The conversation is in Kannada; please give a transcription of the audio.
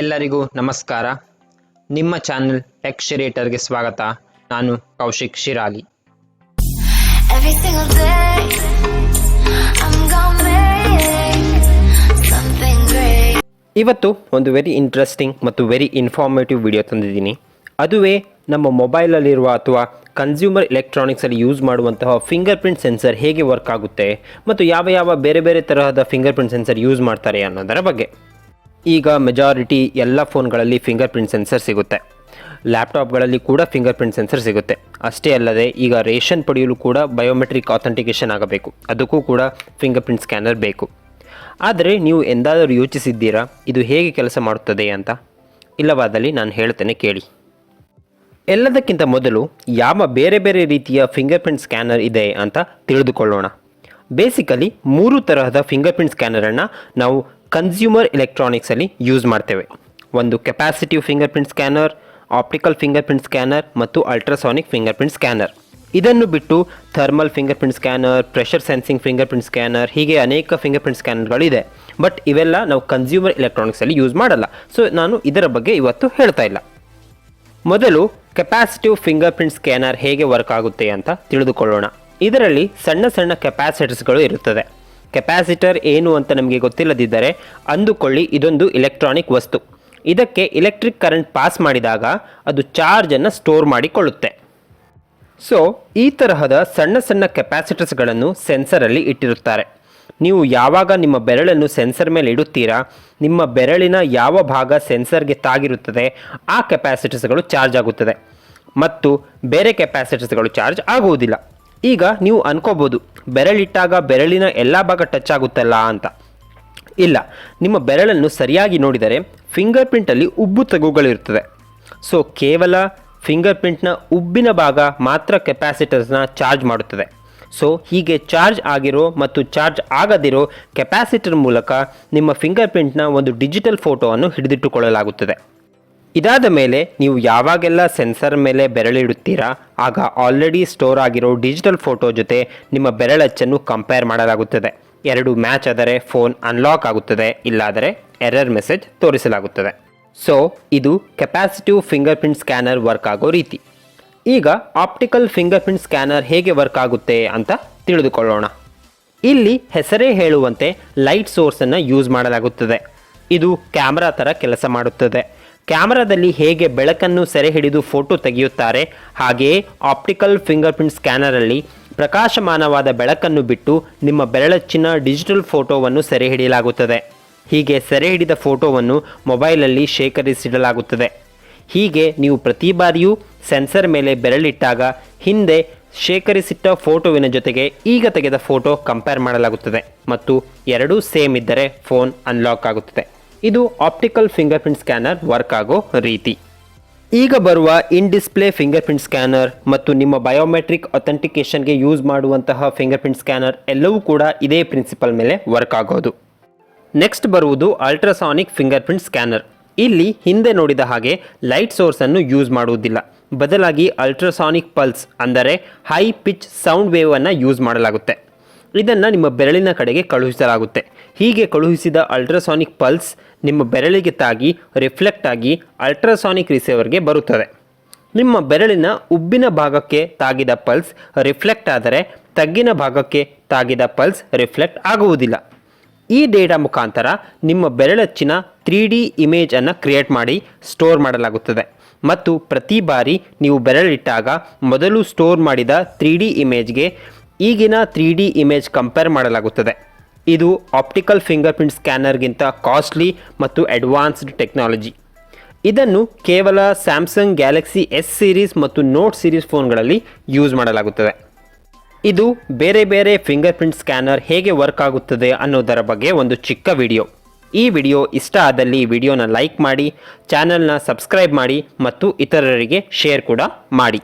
ಎಲ್ಲರಿಗೂ ನಮಸ್ಕಾರ. ನಿಮ್ಮ ಚಾನೆಲ್ ಟೆಕ್ ಶಿರೇಟರ್ಗೆ ಸ್ವಾಗತ. ನಾನು ಕೌಶಿಕ್ ಶಿರಾಲಿ. ಇವತ್ತು ಒಂದು ವೆರಿ ಇಂಟ್ರೆಸ್ಟಿಂಗ್ ಮತ್ತು ವೆರಿ ಇನ್ಫಾರ್ಮೇಟಿವ್ ವಿಡಿಯೋ ತಂದಿದ್ದೀನಿ. ಅದುವೇ ನಮ್ಮ ಮೊಬೈಲಲ್ಲಿರುವ ಅಥವಾ ಕನ್ಸ್ಯೂಮರ್ ಎಲೆಕ್ಟ್ರಾನಿಕ್ಸಲ್ಲಿ ಯೂಸ್ ಮಾಡುವಂತಹ ಫಿಂಗರ್ ಪ್ರಿಂಟ್ ಸೆನ್ಸರ್ ಹೇಗೆ ವರ್ಕ್ ಆಗುತ್ತೆ ಮತ್ತು ಯಾವ ಯಾವ ಬೇರೆ ಬೇರೆ ತರಹದ ಫಿಂಗರ್ ಪ್ರಿಂಟ್ ಸೆನ್ಸರ್ ಯೂಸ್ ಮಾಡ್ತಾರೆ ಅನ್ನೋದರ ಬಗ್ಗೆ. ಈಗ ಮೆಜಾರಿಟಿ ಎಲ್ಲ ಫೋನ್ಗಳಲ್ಲಿ ಫಿಂಗರ್ ಪ್ರಿಂಟ್ ಸೆನ್ಸರ್ ಸಿಗುತ್ತೆ. ಲ್ಯಾಪ್ಟಾಪ್ಗಳಲ್ಲಿ ಕೂಡ ಫಿಂಗರ್ ಪ್ರಿಂಟ್ ಸೆನ್ಸರ್ ಸಿಗುತ್ತೆ. ಅಷ್ಟೇ ಅಲ್ಲದೆ ಈಗ ರೇಷನ್ ಪಡೆಯಲು ಕೂಡ ಬಯೋಮೆಟ್ರಿಕ್ ಅಥೆಂಟಿಕೇಷನ್ ಆಗಬೇಕು. ಅದಕ್ಕೂ ಕೂಡ ಫಿಂಗರ್ ಪ್ರಿಂಟ್ ಸ್ಕ್ಯಾನರ್ ಬೇಕು. ಆದರೆ ನೀವು ಎಂದಾದರೂ ಯೋಚಿಸಿದ್ದೀರಾ, ಇದು ಹೇಗೆ ಕೆಲಸ ಮಾಡುತ್ತದೆ ಅಂತ? ಇಲ್ಲವಾದಲ್ಲಿ ನಾನು ಹೇಳ್ತೇನೆ ಕೇಳಿ. ಎಲ್ಲದಕ್ಕಿಂತ ಮೊದಲು ಯಾವ ಬೇರೆ ಬೇರೆ ರೀತಿಯ ಫಿಂಗರ್ ಪ್ರಿಂಟ್ ಸ್ಕ್ಯಾನರ್ ಇದೆ ಅಂತ ತಿಳಿದುಕೊಳ್ಳೋಣ. ಬೇಸಿಕಲಿ ಮೂರು ತರಹದ ಫಿಂಗರ್ ಪ್ರಿಂಟ್ ಸ್ಕ್ಯಾನರನ್ನು ನಾವು ಕನ್ಸ್ಯೂಮರ್ ಎಲೆಕ್ಟ್ರಾನಿಕ್ಸಲ್ಲಿ ಯೂಸ್ ಮಾಡ್ತೇವೆ. ಒಂದು capacitive fingerprint scanner optical fingerprint scanner ಮತ್ತು ಅಲ್ಟ್ರಾಸಾನಿಕ್ ಫಿಂಗರ್ ಪ್ರಿಂಟ್ ಸ್ಕ್ಯಾನರ್ ಇದನ್ನು ಬಿಟ್ಟು thermal fingerprint scanner pressure sensing fingerprint scanner ಹೀಗೆ ಅನೇಕ ಫಿಂಗರ್ ಪ್ರಿಂಟ್ ಸ್ಕ್ಯಾನರ್ಗಳಿದೆ ಬಟ್ ಇವೆಲ್ಲ ನಾವು ಕನ್ಸ್ಯೂಮರ್ ಎಲೆಕ್ಟ್ರಾನಿಕ್ಸಲ್ಲಿ ಯೂಸ್ ಮಾಡಲ್ಲ. ಸೊ ನಾನು ಇದರ ಬಗ್ಗೆ ಇವತ್ತು ಹೇಳ್ತಾ ಇಲ್ಲ. ಮೊದಲು ಕೆಪಾಸಿಟಿವ್ ಫಿಂಗರ್ ಪ್ರಿಂಟ್ ಸ್ಕ್ಯಾನರ್ ಹೇಗೆ ವರ್ಕ್ ಆಗುತ್ತೆ ಅಂತ ತಿಳಿದುಕೊಳ್ಳೋಣ. ಇದರಲ್ಲಿ ಸಣ್ಣ ಸಣ್ಣ ಕೆಪಾಸಿಟರ್ಸ್ಗಳು ಇರುತ್ತದೆ. ಕೆಪಾಸಿಟರ್ ಏನು ಅಂತ ನಮಗೆ ಗೊತ್ತಿಲ್ಲದಿದ್ದರೆ ಅಂದುಕೊಳ್ಳಿ ಇದೊಂದು ಇಲೆಕ್ಟ್ರಾನಿಕ್ ವಸ್ತು. ಇದಕ್ಕೆ ಎಲೆಕ್ಟ್ರಿಕ್ ಕರೆಂಟ್ ಪಾಸ್ ಮಾಡಿದಾಗ ಅದು ಚಾರ್ಜನ್ನು ಸ್ಟೋರ್ ಮಾಡಿಕೊಳ್ಳುತ್ತೆ. ಸೊ ಈ ತರಹದ ಸಣ್ಣ ಸಣ್ಣ ಕೆಪಾಸಿಟರ್ಸ್ಗಳನ್ನು ಸೆನ್ಸರಲ್ಲಿ ಇಟ್ಟಿರುತ್ತಾರೆ. ನೀವು ಯಾವಾಗ ನಿಮ್ಮ ಬೆರಳನ್ನು ಸೆನ್ಸರ್ ಮೇಲೆ ಇಡುತ್ತೀರಾ, ನಿಮ್ಮ ಬೆರಳಿನ ಯಾವ ಭಾಗ ಸೆನ್ಸರ್ಗೆ ತಾಗಿರುತ್ತದೆ, ಆ ಕೆಪಾಸಿಟರ್ಸ್ಗಳು ಚಾರ್ಜ್ ಆಗುತ್ತದೆ. ಮತ್ತು ಬೇರೆ ಕೆಪಾಸಿಟರ್ಸ್ಗಳು ಚಾರ್ಜ್ ಆಗುವುದಿಲ್ಲ. ಈಗ ನೀವು ಅನ್ಕೋಬೋದು ಬೆರಳಿಟ್ಟಾಗ ಬೆರಳಿನ ಎಲ್ಲ ಭಾಗ ಟಚ್ ಆಗುತ್ತಲ್ಲ ಅಂತ. ಇಲ್ಲ, ನಿಮ್ಮ ಬೆರಳನ್ನು ಸರಿಯಾಗಿ ನೋಡಿದರೆ ಫಿಂಗರ್ ಪ್ರಿಂಟಲ್ಲಿ ಉಬ್ಬು ತಗುಗಳಿರುತ್ತದೆ ಸೊ ಕೇವಲ ಫಿಂಗರ್ ಪ್ರಿಂಟ್ನ ಉಬ್ಬಿನ ಭಾಗ ಮಾತ್ರ ಕೆಪಾಸಿಟರ್ಸ್ನ ಚಾರ್ಜ್ ಮಾಡುತ್ತದೆ. ಸೊ ಹೀಗೆ ಚಾರ್ಜ್ ಆಗಿರೋ ಮತ್ತು ಚಾರ್ಜ್ ಆಗದಿರೋ ಕೆಪಾಸಿಟರ್ ಮೂಲಕ ನಿಮ್ಮ ಫಿಂಗರ್ ಪ್ರಿಂಟ್ನ ಒಂದು ಡಿಜಿಟಲ್ ಫೋಟೋವನ್ನು ಹಿಡಿದಿಟ್ಟುಕೊಳ್ಳಲಾಗುತ್ತದೆ. ಇದಾದ ಮೇಲೆ ನೀವು ಯಾವಾಗೆಲ್ಲ ಸೆನ್ಸರ್ ಮೇಲೆ ಬೆರಳಿಡುತ್ತೀರಾ ಆಗ ಆಲ್ರೆಡಿ ಸ್ಟೋರ್ ಆಗಿರೋ ಡಿಜಿಟಲ್ ಫೋಟೋ ಜೊತೆ ನಿಮ್ಮ ಬೆರಳಚ್ಚನ್ನು ಕಂಪೇರ್ ಮಾಡಲಾಗುತ್ತದೆ. ಎರಡು ಮ್ಯಾಚ್ ಆದರೆ ಫೋನ್ ಅನ್ಲಾಕ್ ಆಗುತ್ತದೆ, ಇಲ್ಲಾದರೆ ಎರರ್ ಮೆಸೇಜ್ ತೋರಿಸಲಾಗುತ್ತದೆ. ಸೊ ಇದು capacitive fingerprint scanner work ಆಗೋ ರೀತಿ. ಈಗ ಆಪ್ಟಿಕಲ್ ಫಿಂಗರ್ ಪ್ರಿಂಟ್ ಸ್ಕ್ಯಾನರ್ ಹೇಗೆ ವರ್ಕ್ ಆಗುತ್ತೆ ಅಂತ ತಿಳಿದುಕೊಳ್ಳೋಣ. ಇಲ್ಲಿ ಹೆಸರೇ ಹೇಳುವಂತೆ ಲೈಟ್ ಸೋರ್ಸನ್ನು ಯೂಸ್ ಮಾಡಲಾಗುತ್ತದೆ. ಇದು ಕ್ಯಾಮ್ರಾ ಥರ ಕೆಲಸ ಮಾಡುತ್ತದೆ. ಕ್ಯಾಮ್ರಾದಲ್ಲಿ ಹೇಗೆ ಬೆಳಕನ್ನು ಸೆರೆ ಹಿಡಿದು ಫೋಟೋ ತೆಗೆಯುತ್ತಾರೆ, ಹಾಗೆಯೇ ಆಪ್ಟಿಕಲ್ ಫಿಂಗರ್ ಪ್ರಿಂಟ್ ಸ್ಕ್ಯಾನರಲ್ಲಿ ಪ್ರಕಾಶಮಾನವಾದ ಬೆಳಕನ್ನು ಬಿಟ್ಟು ನಿಮ್ಮ ಬೆರಳಚ್ಚಿನ ಡಿಜಿಟಲ್ ಫೋಟೋವನ್ನು ಸೆರೆ ಹಿಡಿಯಲಾಗುತ್ತದೆ ಹೀಗೆ ಸೆರೆ ಹಿಡಿದ ಫೋಟೋವನ್ನು ಮೊಬೈಲಲ್ಲಿ ಶೇಖರಿಸಿಡಲಾಗುತ್ತದೆ. ಹೀಗೆ ನೀವು ಪ್ರತಿ ಬಾರಿಯೂ ಸೆನ್ಸರ್ ಮೇಲೆ ಬೆರಳಿಟ್ಟಾಗ ಹಿಂದೆ ಶೇಖರಿಸಿಟ್ಟ ಫೋಟೋವಿನ ಜೊತೆಗೆ ಈಗ ತೆಗೆದ ಫೋಟೋ ಕಂಪೇರ್ ಮಾಡಲಾಗುತ್ತದೆ ಮತ್ತು ಎರಡೂ ಸೇಮ್ ಇದ್ದರೆ ಫೋನ್ ಅನ್ಲಾಕ್ ಆಗುತ್ತದೆ. ಇದು optical fingerprint scanner work ಆಗೋ ರೀತಿ. ಈಗ ಬರುವ in display fingerprint scanner ಮತ್ತು ನಿಮ್ಮ ಬಯೋಮೆಟ್ರಿಕ್ ಅಥೆಂಟಿಕೇಷನ್ಗೆ ಯೂಸ್ ಮಾಡುವಂತಹ ಫಿಂಗರ್ ಪ್ರಿಂಟ್ ಸ್ಕ್ಯಾನರ್ ಎಲ್ಲವೂ ಕೂಡ ಇದೇ ಪ್ರಿನ್ಸಿಪಲ್ ಮೇಲೆ ವರ್ಕ್ ಆಗೋದು. ನೆಕ್ಸ್ಟ್ ಬರುವುದು ಅಲ್ಟ್ರಾಸಾನಿಕ್ ಫಿಂಗರ್ ಪ್ರಿಂಟ್ ಸ್ಕ್ಯಾನರ್ ಇಲ್ಲಿ ಹಿಂದೆ ನೋಡಿದ ಹಾಗೆ ಲೈಟ್ ಸೋರ್ಸನ್ನು ಯೂಸ್ ಮಾಡುವುದಿಲ್ಲ. ಬದಲಾಗಿ ಅಲ್ಟ್ರಾಸಾನಿಕ್ ಪಲ್ಸ್ ಅಂದರೆ ಹೈ ಪಿಚ್ ಸೌಂಡ್ ವೇವನ್ನು ಯೂಸ್ ಮಾಡಲಾಗುತ್ತೆ. ಇದನ್ನು ನಿಮ್ಮ ಬೆರಳಿನ ಕಡೆಗೆ ಕಳುಹಿಸಲಾಗುತ್ತೆ. ಹೀಗೆ ಕಳುಹಿಸಿದ ಅಲ್ಟ್ರಾಸಾನಿಕ್ ಪಲ್ಸ್ ನಿಮ್ಮ ಬೆರಳಿಗೆ ತಾಗಿ, ರಿಫ್ಲೆಕ್ಟ್ ಆಗಿ ಅಲ್ಟ್ರಾಸಾನಿಕ್ ರಿಸೀವರ್ಗೆ ಬರುತ್ತದೆ. ನಿಮ್ಮ ಬೆರಳಿನ ಉಬ್ಬಿನ ಭಾಗಕ್ಕೆ ತಾಗಿದ ಪಲ್ಸ್ ರಿಫ್ಲೆಕ್ಟ್ ಆದರೆ ತಗ್ಗಿನ ಭಾಗಕ್ಕೆ ತಾಗಿದ ಪಲ್ಸ್ ರಿಫ್ಲೆಕ್ಟ್ ಆಗುವುದಿಲ್ಲ. ಈ ಡೇಟಾ ಮುಖಾಂತರ ನಿಮ್ಮ ಬೆರಳಚ್ಚಿನ ತ್ರೀ ಡಿ ಇಮೇಜನ್ನು ಕ್ರಿಯೇಟ್ ಮಾಡಿ ಸ್ಟೋರ್ ಮಾಡಲಾಗುತ್ತದೆ. ಮತ್ತು ಪ್ರತಿ ಬಾರಿ ನೀವು ಬೆರಳಿಟ್ಟಾಗ ಮೊದಲು ಸ್ಟೋರ್ ಮಾಡಿದ ತ್ರೀ ಡಿ ಇಮೇಜ್ಗೆ ಈಗಿನ ತ್ರೀ ಡಿ ಇಮೇಜ್ ಕಂಪೇರ್ ಮಾಡಲಾಗುತ್ತದೆ. ಇದು ಆಪ್ಟಿಕಲ್ ಫಿಂಗರ್ ಪ್ರಿಂಟ್ ಸ್ಕ್ಯಾನರ್ಗಿಂತ ಕಾಸ್ಟ್ಲಿ ಮತ್ತು ಅಡ್ವಾನ್ಸ್ಡ್ ಟೆಕ್ನಾಲಜಿ ಇದನ್ನು ಕೇವಲ ಸ್ಯಾಮ್ಸಂಗ್ ಗ್ಯಾಲಕ್ಸಿ ಎಸ್ ಸೀರೀಸ್ ಮತ್ತು ನೋಟ್ ಸೀರೀಸ್ ಫೋನ್ಗಳಲ್ಲಿ ಯೂಸ್ ಮಾಡಲಾಗುತ್ತದೆ. ಇದು ಬೇರೆ ಬೇರೆ ಫಿಂಗರ್ ಪ್ರಿಂಟ್ ಸ್ಕ್ಯಾನರ್ ಹೇಗೆ ವರ್ಕ್ ಆಗುತ್ತದೆ ಅನ್ನೋದರ ಬಗ್ಗೆ ಒಂದು ಚಿಕ್ಕ ವಿಡಿಯೋ ಈ ವಿಡಿಯೋ ಇಷ್ಟ ಆದಲ್ಲಿ ವಿಡಿಯೋನ ಲೈಕ್ ಮಾಡಿ ಚಾನಲ್ನ ಸಬ್ಸ್ಕ್ರೈಬ್ ಮಾಡಿ ಮತ್ತು ಇತರರಿಗೆ ಶೇರ್ ಕೂಡ ಮಾಡಿ.